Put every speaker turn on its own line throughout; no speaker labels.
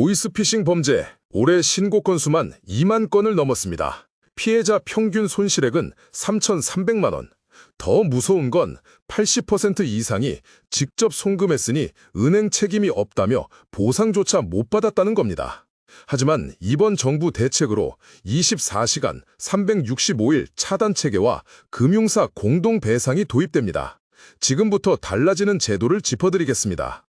보이스피싱 범죄 올해 신고 건수만 2만 건을 넘었습니다. 피해자 평균 손실액은 3,300만 원. 더 무서운 건 80% 이상이 직접 송금했으니 은행 책임이 없다며 보상조차 못 받았다는 겁니다. 하지만 이번 정부 대책으로 24시간 365일 차단 체계와 금융사 공동 배상이 도입됩니다. 지금부터 달라지는 제도를 짚어드리겠습니다.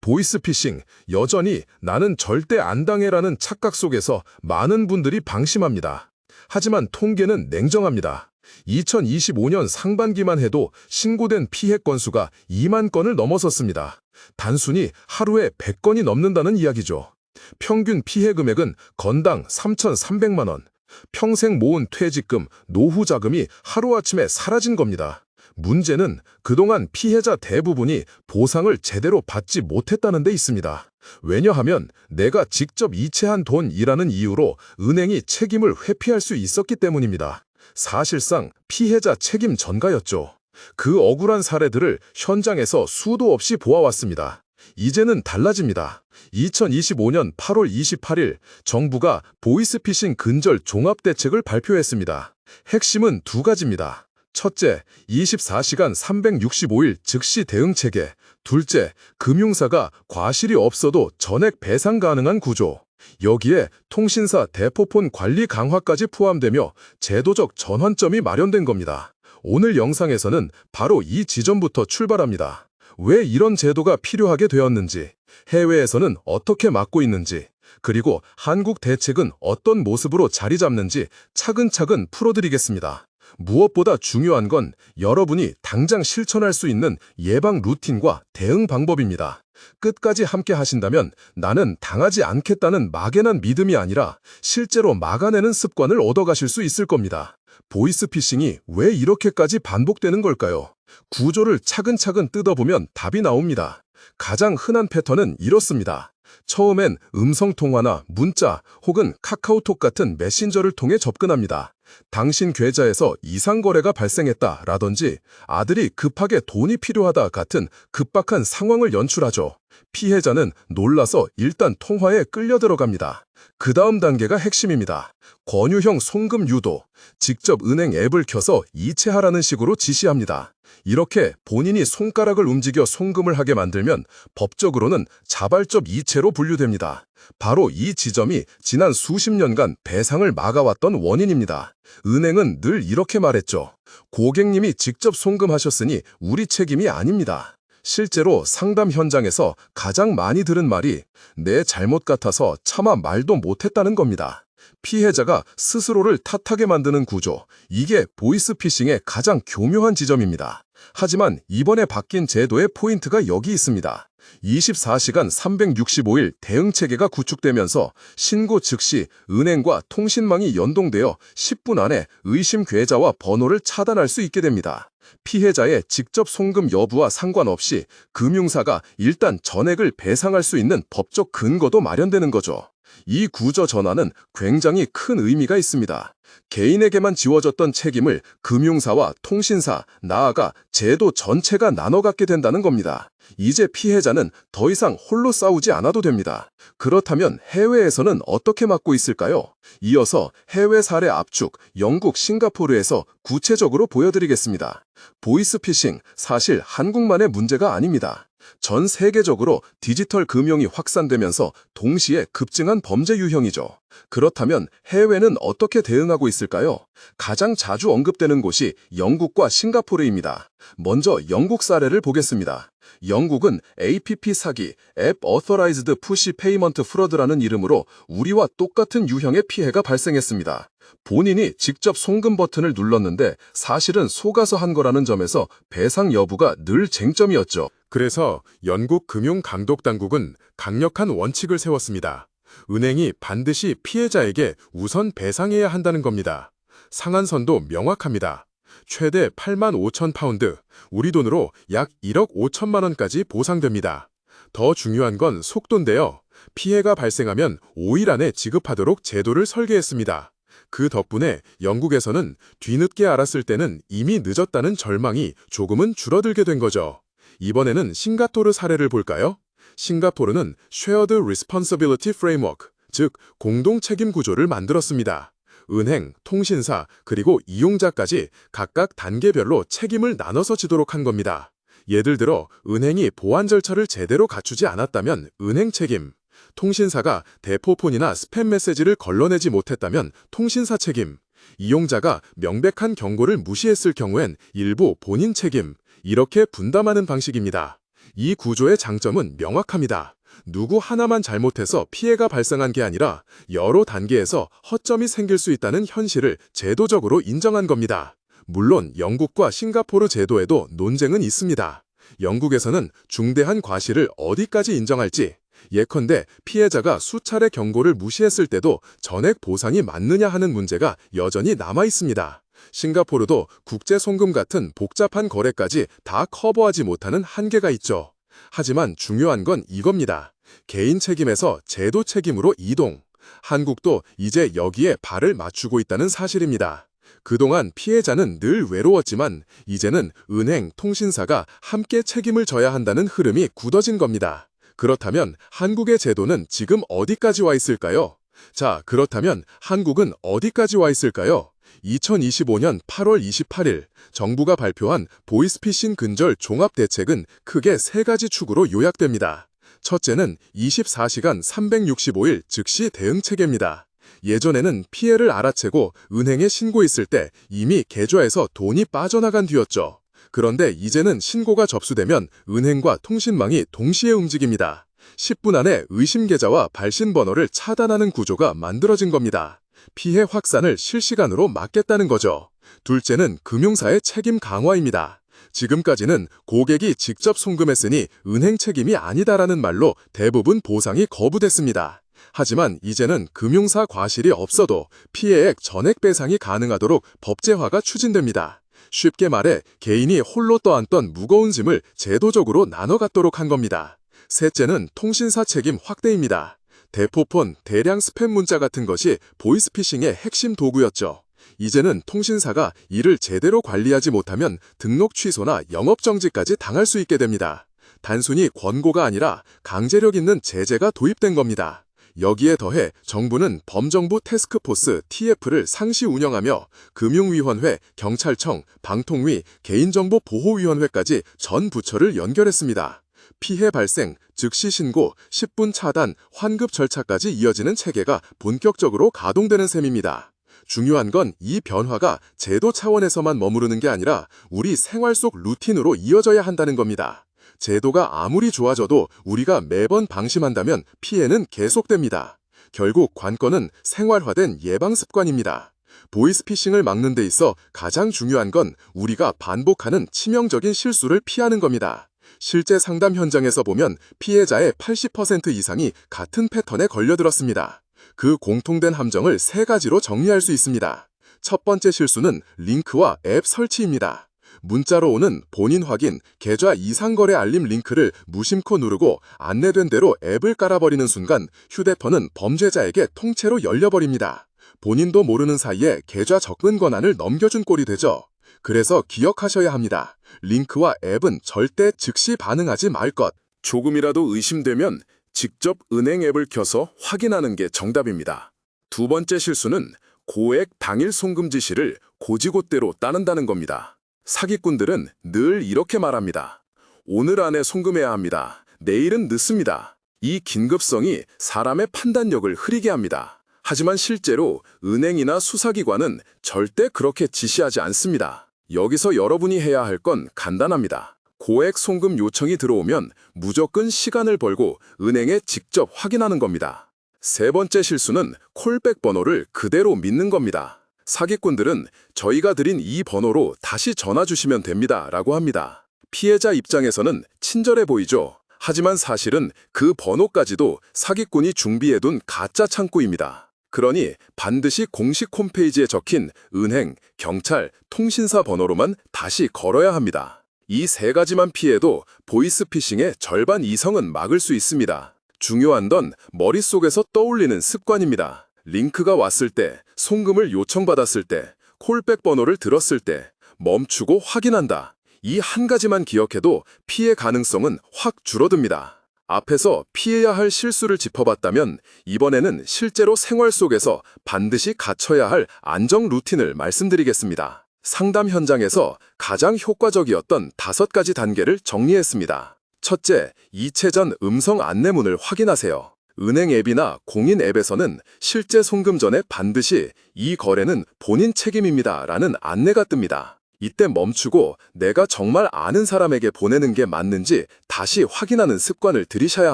보이스피싱, 여전히 나는 절대 안 당해라는 착각 속에서 많은 분들이 방심합니다. 하지만 통계는 냉정합니다. 2025년 상반기만 해도 신고된 피해 건수가 2만 건을 넘어섰습니다. 단순히 하루에 100건이 넘는다는 이야기죠. 평균 피해 금액은 건당 3,300만 원. 평생 모은 퇴직금, 노후 자금이 하루아침에 사라진 겁니다. 문제는 그동안 피해자 대부분이 보상을 제대로 받지 못했다는 데 있습니다. 왜냐하면 내가 직접 이체한 돈이라는 이유로 은행이 책임을 회피할 수 있었기 때문입니다. 사실상 피해자 책임 전가였죠. 그 억울한 사례들을 현장에서 수도 없이 보아왔습니다. 이제는 달라집니다. 2025년 8월 28일 정부가 보이스피싱 근절 종합대책을 발표했습니다. 핵심은 두 가지입니다. 첫째, 24시간 365일 즉시 대응 체계. 둘째, 금융사가 과실이 없어도 전액 배상 가능한 구조. 여기에 통신사 대포폰 관리 강화까지 포함되며 제도적 전환점이 마련된 겁니다. 오늘 영상에서는 바로 이 지점부터 출발합니다. 왜 이런 제도가 필요하게 되었는지, 해외에서는 어떻게 막고 있는지, 그리고 한국 대책은 어떤 모습으로 자리 잡는지 차근차근 풀어드리겠습니다. 무엇보다 중요한 건 여러분이 당장 실천할 수 있는 예방 루틴과 대응 방법입니다. 끝까지 함께 하신다면 나는 당하지 않겠다는 막연한 믿음이 아니라 실제로 막아내는 습관을 얻어가실 수 있을 겁니다. 보이스피싱이 왜 이렇게까지 반복되는 걸까요? 구조를 차근차근 뜯어보면 답이 나옵니다. 가장 흔한 패턴은 이렇습니다. 처음엔 음성통화나 문자 혹은 카카오톡 같은 메신저를 통해 접근합니다. 당신 계좌에서 이상거래가 발생했다 라든지 아들이 급하게 돈이 필요하다 같은 급박한 상황을 연출하죠. 피해자는 놀라서 일단 통화에 끌려 들어갑니다. 그 다음 단계가 핵심입니다. 권유형 송금 유도, 직접 은행 앱을 켜서 이체하라는 식으로 지시합니다. 이렇게 본인이 손가락을 움직여 송금을 하게 만들면 법적으로는 자발적 이체로 분류됩니다. 바로 이 지점이 지난 수십 년간 배상을 막아왔던 원인입니다. 은행은 늘 이렇게 말했죠. 고객님이 직접 송금하셨으니 우리 책임이 아닙니다. 실제로 상담 현장에서 가장 많이 들은 말이 내 잘못 같아서 차마 말도 못했다는 겁니다. 피해자가 스스로를 탓하게 만드는 구조, 이게 보이스피싱의 가장 교묘한 지점입니다. 하지만 이번에 바뀐 제도의 포인트가 여기 있습니다. 24시간 365일 대응 체계가 구축되면서 신고 즉시 은행과 통신망이 연동되어 10분 안에 의심 계좌와 번호를 차단할 수 있게 됩니다. 피해자의 직접 송금 여부와 상관없이 금융사가 일단 전액을 배상할 수 있는 법적 근거도 마련되는 거죠. 이 구조 전환은 굉장히 큰 의미가 있습니다. 개인에게만 지워졌던 책임을 금융사와 통신사, 나아가 제도 전체가 나눠 갖게 된다는 겁니다. 이제 피해자는 더 이상 홀로 싸우지 않아도 됩니다. 그렇다면 해외에서는 어떻게 막고 있을까요? 이어서 해외 사례 압축, 영국, 싱가포르에서 구체적으로 보여드리겠습니다. 보이스피싱, 사실 한국만의 문제가 아닙니다. 전 세계적으로 디지털 금융이 확산되면서 동시에 급증한 범죄 유형이죠. 그렇다면 해외는 어떻게 대응하고 있을까요? 가장 자주 언급되는 곳이 영국과 싱가포르입니다. 먼저 영국 사례를 보겠습니다. 영국은 APP 사기, 앱 Authorized Push Payment Fraud라는 이름으로 우리와 똑같은 유형의 피해가 발생했습니다. 본인이 직접 송금 버튼을 눌렀는데 사실은 속아서 한 거라는 점에서 배상 여부가 늘 쟁점이었죠.
그래서 영국 금융감독당국은 강력한 원칙을 세웠습니다. 은행이 반드시 피해자에게 우선 배상해야 한다는 겁니다. 상한선도 명확합니다. 최대 8만 5천 파운드, 우리 돈으로 약 1억 5천만 원까지 보상됩니다. 더 중요한 건 속도인데요. 피해가 발생하면 5일 안에 지급하도록 제도를 설계했습니다. 그 덕분에 영국에서는 뒤늦게 알았을 때는 이미 늦었다는 절망이 조금은 줄어들게 된 거죠. 이번에는 싱가포르 사례를 볼까요? 싱가포르는 Shared Responsibility Framework, 즉 공동 책임 구조를 만들었습니다. 은행, 통신사, 그리고 이용자까지 각각 단계별로 책임을 나눠서 지도록 한 겁니다. 예를 들어 은행이 보안 절차를 제대로 갖추지 않았다면 은행 책임, 통신사가 대포폰이나 스팸 메시지를 걸러내지 못했다면 통신사 책임, 이용자가 명백한 경고를 무시했을 경우엔 일부 본인 책임, 이렇게 분담하는 방식입니다. 이 구조의 장점은 명확합니다. 누구 하나만 잘못해서 피해가 발생한 게 아니라 여러 단계에서 허점이 생길 수 있다는 현실을 제도적으로 인정한 겁니다. 물론 영국과 싱가포르 제도에도 논쟁은 있습니다. 영국에서는 중대한 과실을 어디까지 인정할지, 예컨대 피해자가 수차례 경고를 무시했을 때도 전액 보상이 맞느냐 하는 문제가 여전히 남아 있습니다. 싱가포르도 국제 송금 같은 복잡한 거래까지 다 커버하지 못하는 한계가 있죠. 하지만 중요한 건 이겁니다. 개인 책임에서 제도 책임으로 이동. 한국도 이제 여기에 발을 맞추고 있다는 사실입니다. 그동안 피해자는 늘 외로웠지만 이제는 은행, 통신사가 함께 책임을 져야 한다는 흐름이 굳어진 겁니다. 그렇다면 한국의 제도는 지금 어디까지 와 있을까요? 자, 그렇다면 한국은 어디까지 와 있을까요? 2025년 8월 28일 정부가 발표한 보이스피싱 근절 종합대책은 크게 세 가지 축으로 요약됩니다. 첫째는 24시간 365일 즉시 대응 체계입니다. 예전에는 피해를 알아채고 은행에 신고했을 때 이미 계좌에서 돈이 빠져나간 뒤였죠. 그런데 이제는 신고가 접수되면 은행과 통신망이 동시에 움직입니다. 10분 안에 의심 계좌와 발신 번호를 차단하는 구조가 만들어진 겁니다. 피해 확산을 실시간으로 막겠다는 거죠. 둘째는 금융사의 책임 강화입니다. 지금까지는 고객이 직접 송금했으니 은행 책임이 아니다라는 말로 대부분 보상이 거부됐습니다. 하지만 이제는 금융사 과실이 없어도 피해액 전액 배상이 가능하도록 법제화가 추진됩니다. 쉽게 말해 개인이 홀로 떠안던 무거운 짐을 제도적으로 나눠 갖도록 한 겁니다. 셋째는 통신사 책임 확대입니다. 대포폰, 대량 스팸 문자 같은 것이 보이스피싱의 핵심 도구였죠. 이제는 통신사가 이를 제대로 관리하지 못하면 등록 취소나 영업 정지까지 당할 수 있게 됩니다. 단순히 권고가 아니라 강제력 있는 제재가 도입된 겁니다. 여기에 더해 정부는 범정부 테스크포스 TF를 상시 운영하며 금융위원회, 경찰청, 방통위, 개인정보보호위원회까지 전 부처를 연결했습니다. 피해 발생, 즉시 신고, 10분 차단, 환급 절차까지 이어지는 체계가 본격적으로 가동되는 셈입니다. 중요한 건 이 변화가 제도 차원에서만 머무르는 게 아니라 우리 생활 속 루틴으로 이어져야 한다는 겁니다. 제도가 아무리 좋아져도 우리가 매번 방심한다면 피해는 계속됩니다. 결국 관건은 생활화된 예방 습관입니다. 보이스피싱을 막는 데 있어 가장 중요한 건 우리가 반복하는 치명적인 실수를 피하는 겁니다. 실제 상담 현장에서 보면 피해자의 80% 이상이 같은 패턴에 걸려들었습니다. 그 공통된 함정을 세 가지로 정리할 수 있습니다. 첫 번째 실수는 링크와 앱 설치입니다. 문자로 오는 본인 확인, 계좌 이상 거래 알림 링크를 무심코 누르고 안내된 대로 앱을 깔아버리는 순간 휴대폰은 범죄자에게 통째로 열려버립니다. 본인도 모르는 사이에 계좌 접근 권한을 넘겨준 꼴이 되죠. 그래서 기억하셔야 합니다. 링크와 앱은 절대 즉시 반응하지 말 것.
조금이라도 의심되면 직접 은행 앱을 켜서 확인하는 게 정답입니다. 두 번째 실수는 고액 당일 송금 지시를 고지곳대로 따른다는 겁니다. 사기꾼들은 늘 이렇게 말합니다. 오늘 안에 송금해야 합니다. 내일은 늦습니다. 이 긴급성이 사람의 판단력을 흐리게 합니다. 하지만 실제로 은행이나 수사기관은 절대 그렇게 지시하지 않습니다. 여기서 여러분이 해야 할 건 간단합니다. 고액 송금 요청이 들어오면 무조건 시간을 벌고 은행에 직접 확인하는 겁니다. 세 번째 실수는 콜백 번호를 그대로 믿는 겁니다. 사기꾼들은 저희가 드린 이 번호로 다시 전화 주시면 됩니다. 라고 합니다. 피해자 입장에서는 친절해 보이죠. 하지만 사실은 그 번호까지도 사기꾼이 준비해둔 가짜 창구입니다. 그러니 반드시 공식 홈페이지에 적힌 은행, 경찰, 통신사 번호로만 다시 걸어야 합니다. 이 세 가지만 피해도 보이스피싱의 절반 이상은 막을 수 있습니다. 중요한 건 머릿속에서 떠올리는 습관입니다. 링크가 왔을 때, 송금을 요청받았을 때, 콜백 번호를 들었을 때, 멈추고 확인한다. 이 한 가지만 기억해도 피해 가능성은 확 줄어듭니다. 앞에서 피해야 할 실수를 짚어봤다면 이번에는 실제로 생활 속에서 반드시 갖춰야 할 안정 루틴을 말씀드리겠습니다. 상담 현장에서 가장 효과적이었던 다섯 가지 단계를 정리했습니다. 첫째, 이체 전 음성 안내문을 확인하세요. 은행 앱이나 공인 앱에서는 실제 송금 전에 반드시 이 거래는 본인 책임입니다 라는 안내가 뜹니다. 이때 멈추고 내가 정말 아는 사람에게 보내는 게 맞는지 다시 확인하는 습관을 들이셔야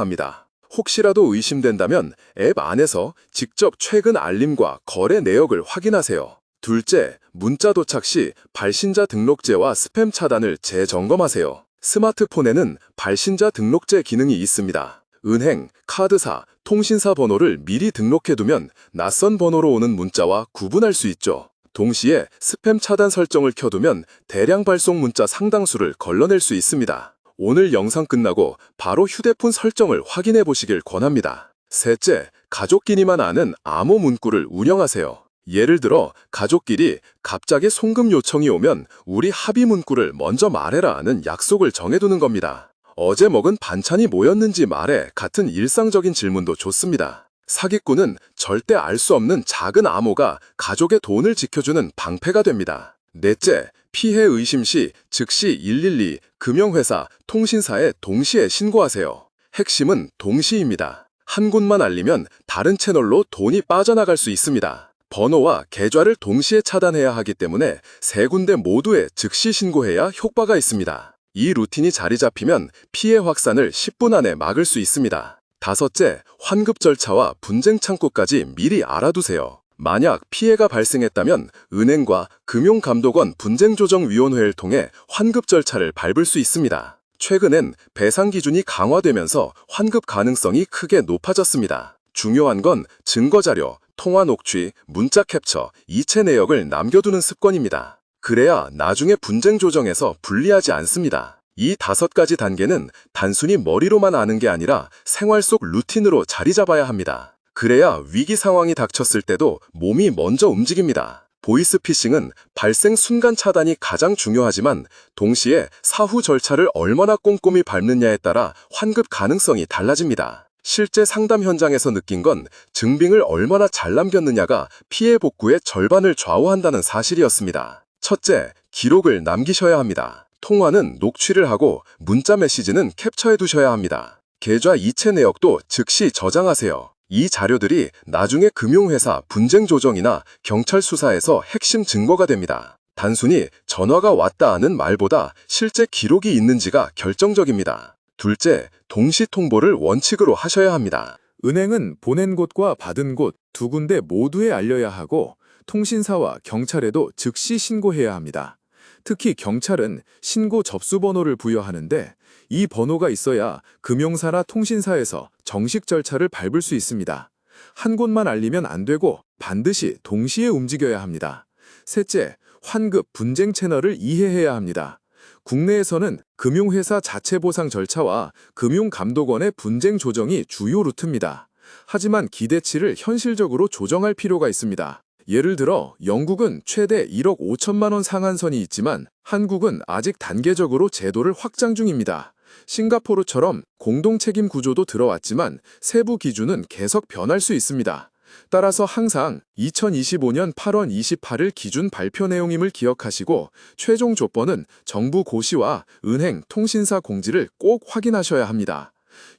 합니다. 혹시라도 의심된다면 앱 안에서 직접 최근 알림과 거래 내역을 확인하세요. 둘째, 문자 도착 시 발신자 등록제와 스팸 차단을 재점검하세요. 스마트폰에는 발신자 등록제 기능이 있습니다. 은행, 카드사, 통신사 번호를 미리 등록해두면 낯선 번호로 오는 문자와 구분할 수 있죠. 동시에 스팸 차단 설정을 켜두면 대량 발송 문자 상당수를 걸러낼 수 있습니다. 오늘 영상 끝나고 바로 휴대폰 설정을 확인해 보시길 권합니다. 셋째, 가족끼리만 아는 암호 문구를 운영하세요. 예를 들어 가족끼리 갑자기 송금 요청이 오면 우리 합의 문구를 먼저 말해라 하는 약속을 정해두는 겁니다. 어제 먹은 반찬이 뭐였는지 말해 같은 일상적인 질문도 좋습니다. 사기꾼은 절대 알 수 없는 작은 암호가 가족의 돈을 지켜주는 방패가 됩니다. 넷째, 피해 의심 시 즉시 112, 금융회사, 통신사에 동시에 신고하세요. 핵심은 동시입니다. 한 곳만 알리면 다른 채널로 돈이 빠져나갈 수 있습니다. 번호와 계좌를 동시에 차단해야 하기 때문에 세 군데 모두에 즉시 신고해야 효과가 있습니다. 이 루틴이 자리 잡히면 피해 확산을 10분 안에 막을 수 있습니다. 다섯째, 환급 절차와 분쟁 창구까지 미리 알아두세요. 만약 피해가 발생했다면 은행과 금융감독원 분쟁조정위원회를 통해 환급 절차를 밟을 수 있습니다. 최근엔 배상 기준이 강화되면서 환급 가능성이 크게 높아졌습니다. 중요한 건 증거자료, 통화 녹취, 문자 캡처, 이체 내역을 남겨두는 습관입니다. 그래야 나중에 분쟁 조정에서 불리하지 않습니다. 이 다섯 가지 단계는 단순히 머리로만 아는 게 아니라 생활 속 루틴으로 자리 잡아야 합니다. 그래야 위기 상황이 닥쳤을 때도 몸이 먼저 움직입니다. 보이스피싱은 발생 순간 차단이 가장 중요하지만 동시에 사후 절차를 얼마나 꼼꼼히 밟느냐에 따라 환급 가능성이 달라집니다. 실제 상담 현장에서 느낀 건 증빙을 얼마나 잘 남겼느냐가 피해 복구의 절반을 좌우한다는 사실이었습니다. 첫째, 기록을 남기셔야 합니다. 통화는 녹취를 하고 문자 메시지는 캡처해 두셔야 합니다. 계좌 이체 내역도 즉시 저장하세요. 이 자료들이 나중에 금융회사 분쟁 조정이나 경찰 수사에서 핵심 증거가 됩니다. 단순히 전화가 왔다 하는 말보다 실제 기록이 있는지가 결정적입니다. 둘째, 동시 통보를 원칙으로 하셔야 합니다.
은행은 보낸 곳과 받은 곳 두 군데 모두에 알려야 하고 통신사와 경찰에도 즉시 신고해야 합니다. 특히 경찰은 신고 접수 번호를 부여하는데 이 번호가 있어야 금융사나 통신사에서 정식 절차를 밟을 수 있습니다. 한 곳만 알리면 안 되고 반드시 동시에 움직여야 합니다. 셋째, 환급 분쟁 채널을 이해해야 합니다. 국내에서는 금융회사 자체 보상 절차와 금융감독원의 분쟁 조정이 주요 루트입니다. 하지만 기대치를 현실적으로 조정할 필요가 있습니다. 예를 들어 영국은 최대 1억 5천만 원 상한선이 있지만 한국은 아직 단계적으로 제도를 확장 중입니다. 싱가포르처럼 공동 책임 구조도 들어왔지만 세부 기준은 계속 변할 수 있습니다. 따라서 항상 2025년 8월 28일 기준 발표 내용임을 기억하시고 최종 조건은 정부 고시와 은행, 통신사 공지를 꼭 확인하셔야 합니다.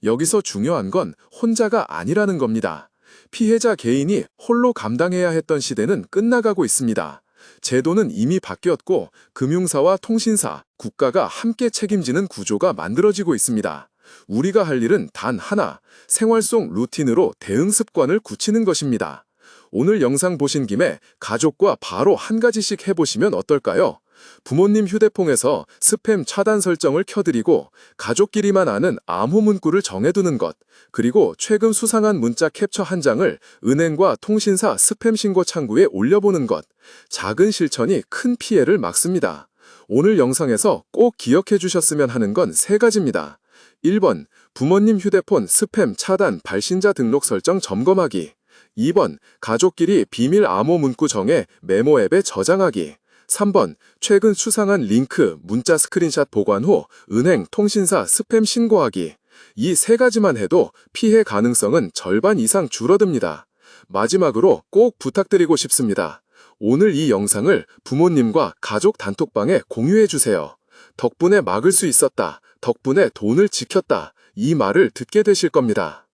여기서 중요한 건 혼자가 아니라는 겁니다. 피해자 개인이 홀로 감당해야 했던 시대는 끝나가고 있습니다. 제도는 이미 바뀌었고 금융사와 통신사, 국가가 함께 책임지는 구조가 만들어지고 있습니다. 우리가 할 일은 단 하나, 생활 속 루틴으로 대응 습관을 굳히는 것입니다. 오늘 영상 보신 김에 가족과 바로 한 가지씩 해보시면 어떨까요? 부모님 휴대폰에서 스팸 차단 설정을 켜드리고 가족끼리만 아는 암호 문구를 정해두는 것, 그리고 최근 수상한 문자 캡처 한 장을 은행과 통신사 스팸 신고 창구에 올려보는 것. 작은 실천이 큰 피해를 막습니다. 오늘 영상에서 꼭 기억해 주셨으면 하는 건 세 가지입니다. 1번, 부모님 휴대폰 스팸 차단 발신자 등록 설정 점검하기. 2번, 가족끼리 비밀 암호 문구 정해 메모 앱에 저장하기. 3번, 최근 수상한 링크, 문자 스크린샷 보관 후 은행, 통신사 스팸 신고하기. 이 세 가지만 해도 피해 가능성은 절반 이상 줄어듭니다. 마지막으로 꼭 부탁드리고 싶습니다. 오늘 이 영상을 부모님과 가족 단톡방에 공유해 주세요. 덕분에 막을 수 있었다. 덕분에 돈을 지켰다. 이 말을 듣게 되실 겁니다.